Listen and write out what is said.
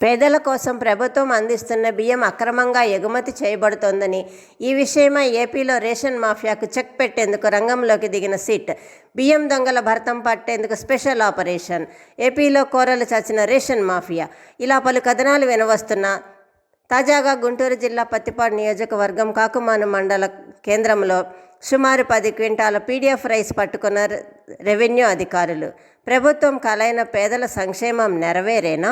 పేదల కోసం ప్రభుత్వం అందిస్తున్న బియ్యం అక్రమంగా ఎగుమతి చేయబడుతోందని ఈ విషయమై ఏపీలో రేషన్ మాఫియాకు చెక్ పెట్టేందుకు రంగంలోకి దిగిన సిట్ బియ్యం దొంగల భర్తం పట్టేందుకు స్పెషల్ ఆపరేషన్ ఏపీలో కోరలు చచ్చిన రేషన్ మాఫియా. ఇలా పలు కథనాలు వినవస్తున్నా తాజాగా గుంటూరు జిల్లా పత్తిపాడు నియోజకవర్గం కాకుమాను మండల కేంద్రంలో సుమారు పది క్వింటాల పీడిఎఫ్ రైస్ పట్టుకున్న రెవెన్యూ అధికారులు. ప్రభుత్వం కలైన పేదల సంక్షేమం నెరవేరేనా?